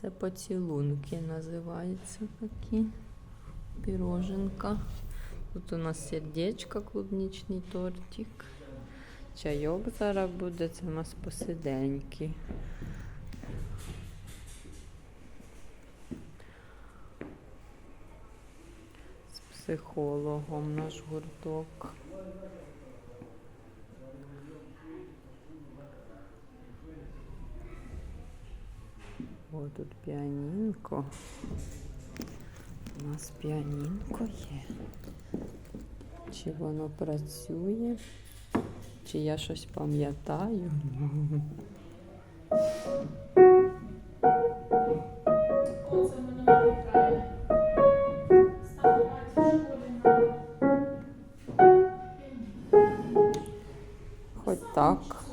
Це поцілунки називаються такі. Піроженка. Тут у нас сердечко, клубничний тортик. Чайок зараз буде, це у нас посиденьки. З психологом наш гурток. О, тут піанінко. У нас піанінко є. Чи воно працює? Чи я щось пам'ятаю? Хоч так.